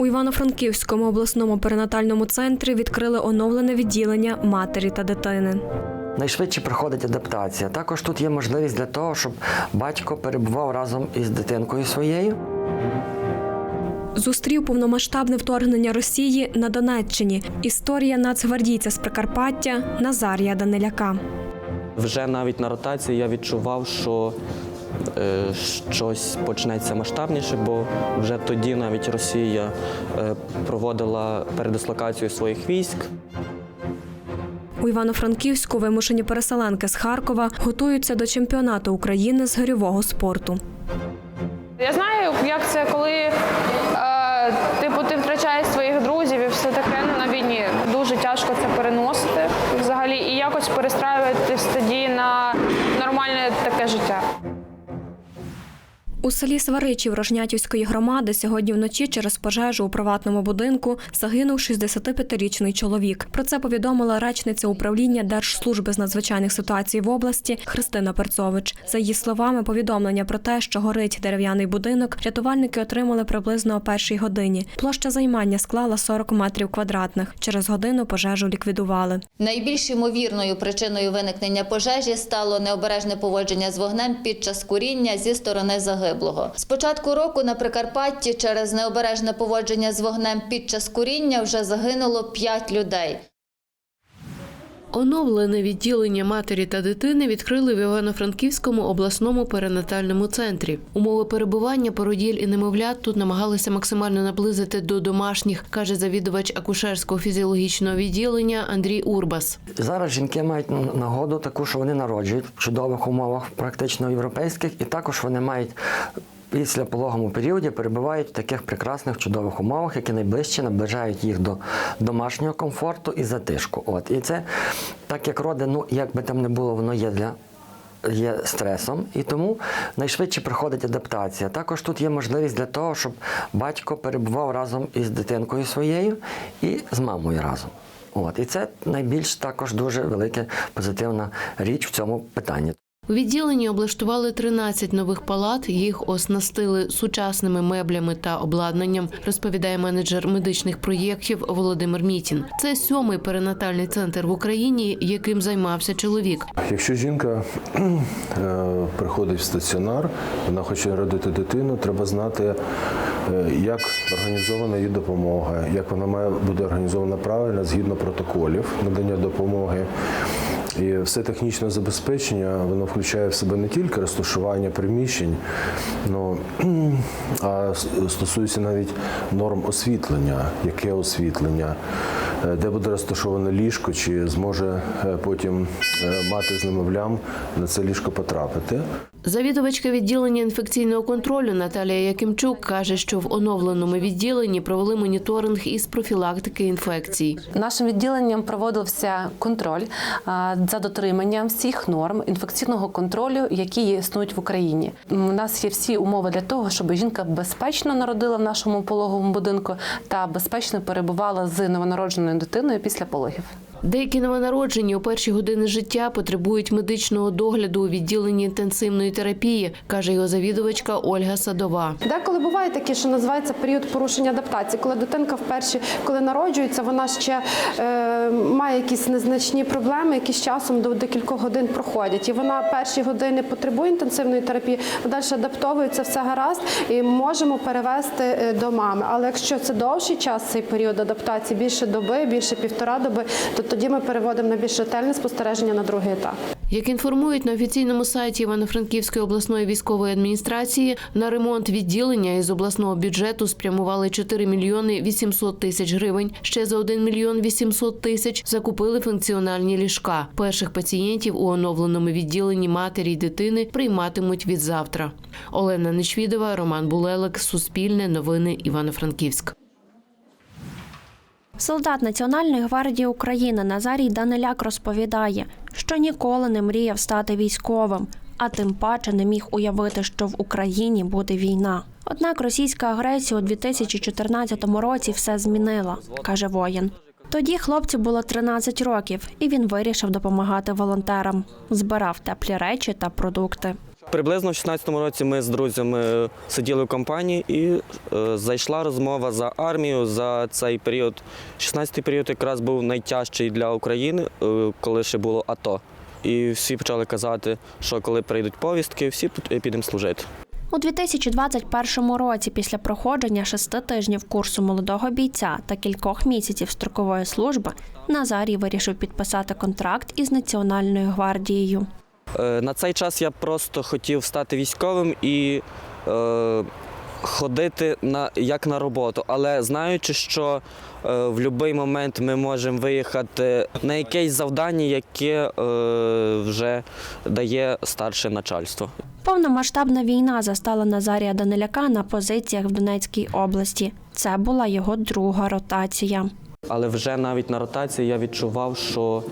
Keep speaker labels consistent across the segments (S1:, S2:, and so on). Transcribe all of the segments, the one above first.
S1: У Івано-Франківському обласному перинатальному центрі відкрили оновлене відділення матері та дитини.
S2: Найшвидше проходить адаптація. Також тут є можливість для того, щоб батько перебував разом із дитинкою своєю.
S1: Зустрів повномасштабне вторгнення Росії на Донеччині. Історія нацгвардійця з Прикарпаття Назарія Даниляка.
S3: Вже навіть на ротації я відчував, що щось почнеться масштабніше, бо вже тоді навіть Росія е, проводила передислокацію своїх військ.
S1: У Івано-Франківську вимушені переселенки з Харкова готуються до чемпіонату України з гирьового спорту.
S4: Я знаю, як це, коли е, типу, ти
S1: У селі Сваричів Рожнятівської громади сьогодні вночі через пожежу у приватному будинку загинув 65-річний чоловік. Про це повідомила речниця управління Держслужби з надзвичайних ситуацій в області Христина Перцович. За її словами, повідомлення про те, що горить дерев'яний будинок, рятувальники отримали приблизно о першій годині. Площа займання склала 40 метрів квадратних. Через годину пожежу ліквідували.
S5: Найбільш ймовірною причиною виникнення пожежі стало необережне поводження з вогнем під час куріння зі сторони загиблого. З початку року на Прикарпатті через необережне поводження з вогнем під час куріння вже загинуло 5 людей.
S6: Оновлене відділення матері та дитини відкрили в Івано-Франківському обласному перинатальному центрі. Умови перебування породіль і немовлят тут намагалися максимально наблизити до домашніх, каже завідувач акушерського фізіологічного відділення Андрій Урбас.
S2: Зараз жінки мають нагоду таку, що вони народжують в чудових умовах, практично європейських, і також вони мають. Після пологому періоді перебувають в таких прекрасних чудових умовах, які найближче наближають їх до домашнього комфорту і затишку. От і це так як роди, ну як би там не було, воно є для є стресом, і тому найшвидше проходить адаптація. Також тут є можливість для того, щоб батько перебував разом із дитинкою своєю і з мамою разом. От і це найбільш також дуже велика позитивна річ в цьому питанні.
S6: У відділенні облаштували 13 нових палат. Їх оснастили сучасними меблями та обладнанням, розповідає менеджер медичних проєктів Володимир Мітін. Це сьомий перинатальний центр в Україні, яким займався чоловік.
S7: Якщо жінка е, приходить в стаціонар, вона хоче родити дитину, треба знати, е, як організована її допомога, як вона має бути організована правильно згідно протоколів надання допомоги. І все технічне забезпечення воно включає в себе не тільки розташування приміщень, но, а стосується навіть норм освітлення, яке освітлення, де буде розташоване ліжко, чи зможе е, потім е, мати з немовлям на це ліжко потрапити.
S6: Завідувачка відділення інфекційного контролю Наталія Якимчук каже, що в оновленому відділенні провели моніторинг із профілактики інфекцій.
S8: Нашим відділенням проводився контроль за дотриманням всіх норм інфекційного контролю, які існують в Україні. У нас є всі умови для того, щоб жінка безпечно народила в нашому пологовому будинку та безпечно перебувала з новонародженою дитиною після пологів.
S6: Деякі новонароджені у перші години життя потребують медичного догляду у відділенні інтенсивної терапії, каже його завідувачка Ольга Садова.
S9: Деколи буває таке, що називається період порушення адаптації, коли дитинка вперше, коли народжується, вона ще е, має якісь незначні проблеми, які з часом до декількох годин проходять. І вона перші години потребує інтенсивної терапії, далі адаптовується все гаразд і можемо перевести е, до мами. Але якщо це довший час, цей період адаптації, більше доби, більше півтора доби, то тоді ми переводимо на більш ретельне спостереження на другий етап.
S6: Як інформують на офіційному сайті Івано-Франківської обласної військової адміністрації, на ремонт відділення із обласного бюджету спрямували 4 мільйони 800 тисяч гривень. Ще за 1 мільйон 800 тисяч закупили функціональні ліжка. Перших пацієнтів у оновленому відділенні матері й дитини прийматимуть від завтра. Олена Нечвідова, Роман Булелик, Суспільне, Новини Івано-Франківськ.
S10: Солдат Національної гвардії України Назарій Даниляк розповідає, що ніколи не мріяв стати військовим, а тим паче не міг уявити, що в Україні буде війна. Однак російська агресія у 2014 році все змінила, каже воїн. Тоді хлопцю було 13 років, і він вирішив допомагати волонтерам. Збирав теплі речі та продукти.
S3: Приблизно в 16-му році ми з друзями сиділи в компанії і е, зайшла розмова за армію за цей період. 16-й період якраз був найтяжчий для України, е, коли ще було АТО. І всі почали казати, що коли прийдуть повістки, всі підемо служити.
S10: У 2021 році, після проходження шести тижнів курсу молодого бійця та кількох місяців строкової служби, Назарій вирішив підписати контракт із Національною гвардією.
S3: Е, На цей час я просто хотів стати військовим і е, ходити на, як на роботу, але знаючи, що е, в будь-який момент ми можемо виїхати на якесь завдання, яке е, вже дає старше начальство.
S10: Повномасштабна війна застала Назарія Даниляка на позиціях в Донецькій області. Це була його друга ротація.
S3: Але вже навіть на ротації я відчував, що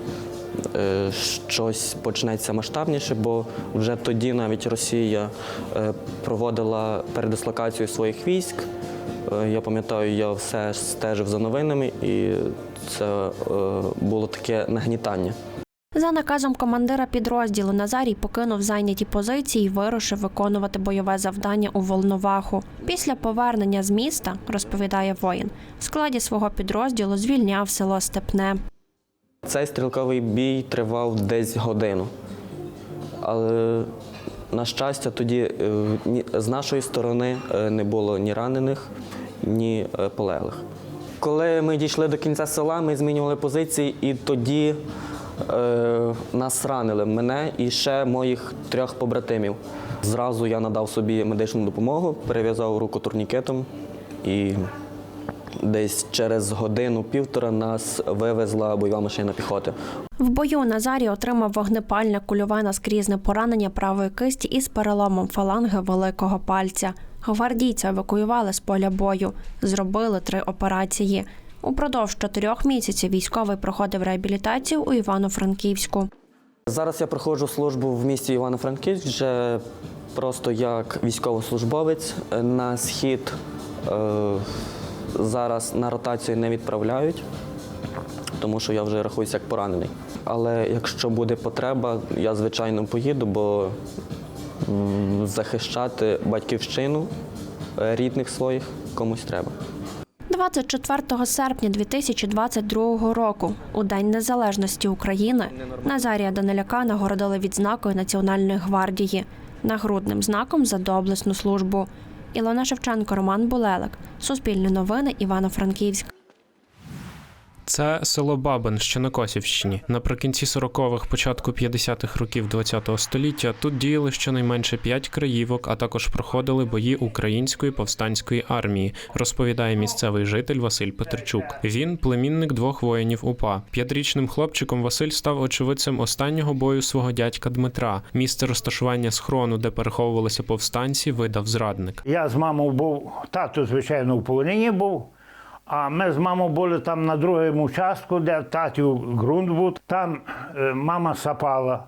S3: щось почнеться масштабніше, бо вже тоді навіть Росія е, проводила передислокацію своїх військ. Е, я пам'ятаю, я все стежив за новинами, і це е, було таке нагнітання.
S10: За наказом командира підрозділу Назарій покинув зайняті позиції і вирушив виконувати бойове завдання у Волноваху. Після повернення з міста, розповідає воїн, в складі свого підрозділу звільняв село Степне.
S3: Цей стрілковий бій тривав десь годину. Але, на щастя, тоді е, з нашої сторони е, не було ні ранених, ні е, полеглих. Коли ми дійшли до кінця села, ми змінювали позиції, і тоді е, нас ранили мене і ще моїх трьох побратимів. Зразу я надав собі медичну допомогу, перев'язав руку турнікетом і десь через годину-півтора нас вивезла бойова машина піхоти.
S10: В бою Назарій отримав вогнепальне кульове наскрізне поранення правої кисті із переломом фаланги великого пальця. Гвардійця евакуювали з поля бою, зробили три операції. Упродовж чотирьох місяців військовий проходив реабілітацію у Івано-Франківську.
S3: Зараз я проходжу службу в місті Івано-Франківськ вже просто як військовослужбовець. На схід е, зараз на ротацію не відправляють, тому що я вже рахуюся як поранений. Але якщо буде потреба, я звичайно поїду, бо захищати батьківщину е, рідних своїх комусь треба.
S10: 24 серпня 2022 року, у День Незалежності України, Назарія Даниляка нагородили відзнакою Національної гвардії нагрудним знаком за доблесну службу. Ілона Шевченко, Роман Булелик. Суспільне новини, Івано-Франківськ.
S11: Це село Бабин, що на Косівщині. Наприкінці 40-х, початку 50-х років ХХ століття тут діяли щонайменше п'ять краївок, а також проходили бої української повстанської армії, розповідає місцевий житель Василь Петрчук. Він племінник двох воїнів УПА. П'ятирічним хлопчиком Василь став очевидцем останнього бою свого дядька Дмитра. Місце розташування схрону, де переховувалися повстанці, видав зрадник.
S12: Я з мамою був, тато, звичайно, в полонині був. А ми з мамою були там на другому участку, де татів ґрунт був. Там е, мама сапала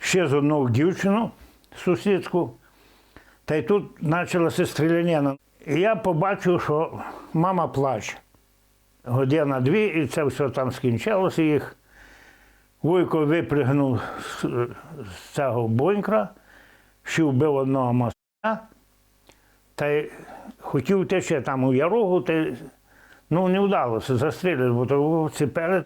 S12: ще з одну дівчину сусідську. Та й тут почалася стрілянина. І я побачив, що мама плаче. Година дві, і це все там скінчилося їх. Вуйко випригнув з, з цього бункера, ще вбив одного москаля, та й хотів те ще там у ярогу, те ну не вдалося, застрілити, бо то ціпели.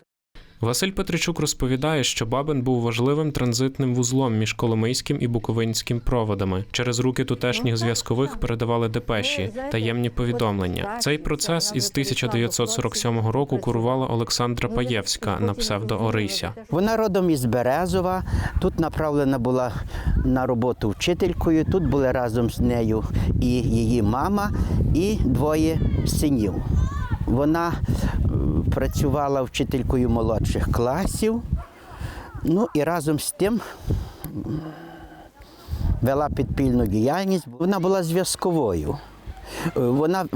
S11: Василь Петричук розповідає, що Бабин був важливим транзитним вузлом між Коломийським і Буковинським проводами. Через руки тутешніх зв'язкових передавали депеші, таємні повідомлення. Цей процес із 1947 року курувала Олександра Паєвська на псевдо Орися.
S13: Вона родом із Березова. Тут направлена була на роботу вчителькою. Тут були разом з нею і її мама, і двоє синів. Вона працювала вчителькою молодших класів. Ну і разом з тим вела підпільну діяльність. Вона була зв'язковою. Вона е,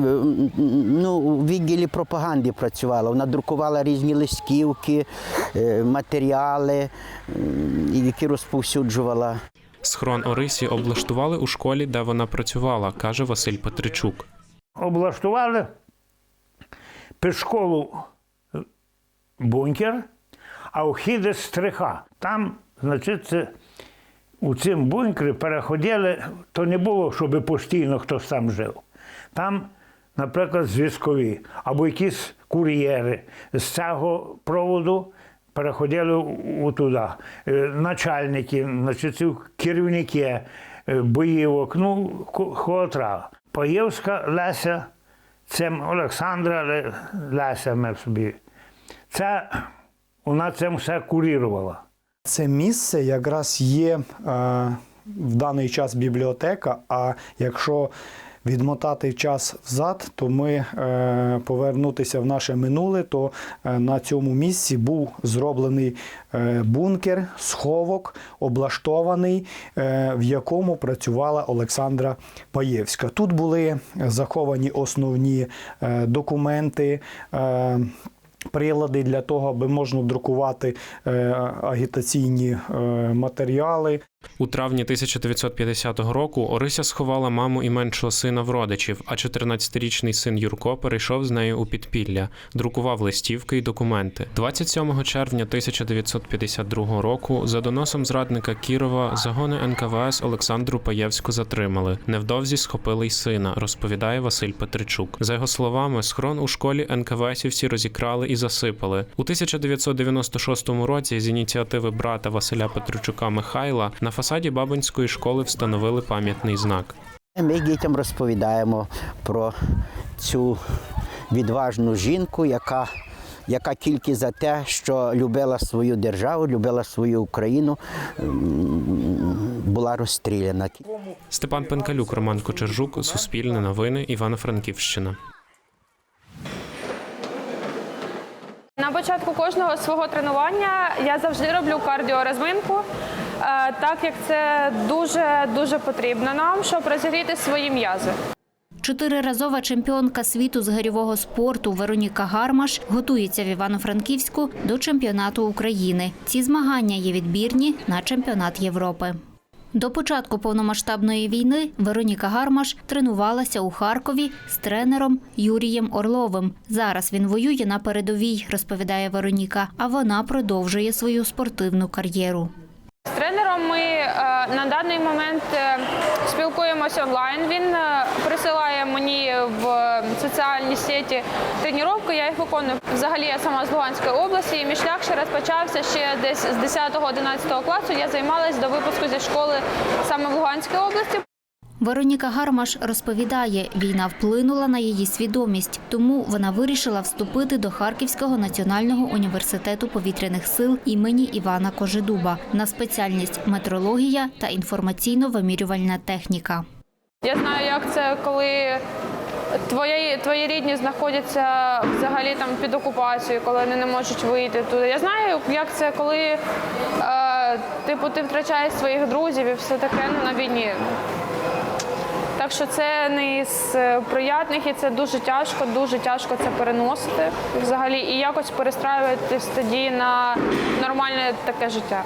S13: ну, у відділі пропаганди працювала. Вона друкувала різні листівки, е, матеріали, які розповсюджувала.
S11: Схрон Орисі облаштували у школі, де вона працювала, каже Василь Петричук.
S12: Облаштували під школу бункер, а вхід із стриха. Там, значить, у цим бункері переходили, то не було, щоб постійно хтось там жив. Там, наприклад, зв'язкові або якісь кур'єри з цього проводу переходили туди. Е, Начальники, значить, керівники е, боївок, ну, треба. Паєвська Леся, це Олександра Леся ми собі. Це вона це все курірувала.
S14: Це місце якраз є е, в даний час бібліотека. А якщо відмотати час взад, то ми е, повернутися в наше минуле, то е, на цьому місці був зроблений е, бункер, сховок, облаштований, е, в якому працювала Олександра Паєвська. Тут були заховані основні е, документи. Е, Прилади для того, аби можна друкувати е, агітаційні е, матеріали.
S11: У травні 1950 року Орися сховала маму і меншого сина в родичів, а 14-річний син Юрко перейшов з нею у підпілля, друкував листівки й документи. 27 червня 1952 року за доносом зрадника Кірова загони НКВС Олександру Паєвську затримали. Невдовзі схопили й сина, розповідає Василь Петричук. За його словами, схрон у школі НКВСівці розікрали і засипали. У 1996 році з ініціативи брата Василя Петричука Михайла на фасаді Бабинської школи встановили пам'ятний знак.
S13: Ми дітям розповідаємо про цю відважну жінку, яка, яка тільки за те, що любила свою державу, любила свою Україну, була розстріляна.
S11: Степан Пенкалюк, Роман Кочержук, Суспільне новини, Івано-Франківщина.
S4: На початку кожного свого тренування я завжди роблю кардіорозминку, так як це дуже дуже потрібно нам, щоб розігріти свої м'язи.
S15: Чотириразова чемпіонка світу з гирьового спорту Вероніка Гармаш готується в Івано-Франківську до чемпіонату України. Ці змагання є відбірні на чемпіонат Європи. До початку повномасштабної війни Вероніка Гармаш тренувалася у Харкові з тренером Юрієм Орловим. Зараз він воює на передовій, розповідає Вероніка, а вона продовжує свою спортивну кар'єру.
S4: З тренером ми е, на даний момент е, спілкуємося онлайн. Він е, присилає мені в соціальні сеті тренування, я їх виконую. Взагалі я сама з Луганської області, і мій шлях ще розпочався ще десь з 10-11 класу. Я займалась до випуску зі школи саме в Луганській області.
S15: Вероніка Гармаш розповідає, війна вплинула на її свідомість, тому вона вирішила вступити до Харківського національного університету повітряних сил імені Івана Кожедуба на спеціальність метрологія та інформаційно-вимірювальна техніка.
S4: Я знаю, як це, коли твої, твої рідні знаходяться взагалі там під окупацією, коли вони не можуть вийти туди. Я знаю, як це, коли е, типу, ти втрачаєш своїх друзів і все таке ну, на війні. Так що це не з е, приятних і це дуже тяжко, дуже тяжко це переносити взагалі і якось перестраюватись тоді на нормальне таке життя.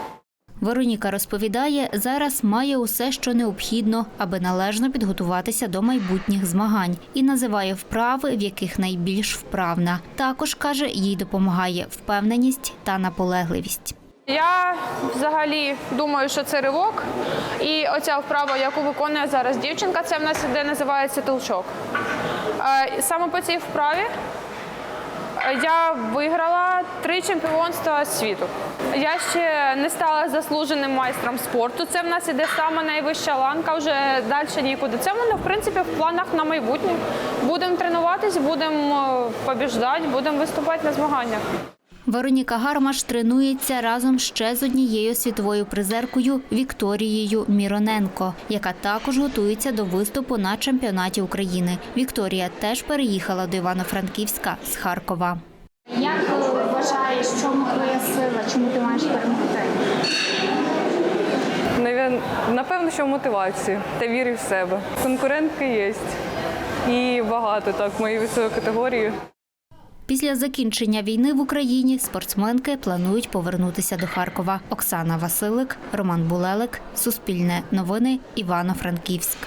S15: Вероніка розповідає, зараз має усе, що необхідно, аби належно підготуватися до майбутніх змагань, і називає вправи, в яких найбільш вправна. Також каже, їй допомагає впевненість та наполегливість.
S4: Я взагалі думаю, що це ривок. І оця вправа, яку виконує зараз дівчинка, це в нас іде, називається толчок. Е, Саме по цій вправі е, я виграла три чемпіонства світу. Я ще не стала заслуженим майстром спорту. Це в нас іде саме найвища ланка, вже далі нікуди. Це в мене, в принципі, в планах на майбутнє. Будемо тренуватись, будемо побіждати, будемо виступати на змаганнях.
S15: Вероніка Гармаш тренується разом ще з однією світовою призеркою Вікторією Міроненко, яка також готується до виступу на чемпіонаті України. Вікторія теж переїхала до Івано-Франківська з Харкова.
S16: Як вважаєш, чому твоя сила, чому ти маєш перемогти?
S17: Напевно, що в мотивації та вірі в себе. Конкурентки є. І багато так в моїй високій категорії.
S15: Після закінчення війни в Україні спортсменки планують повернутися до Харкова. Оксана Василик, Роман Булелик, Суспільне новини, Івано-Франківськ.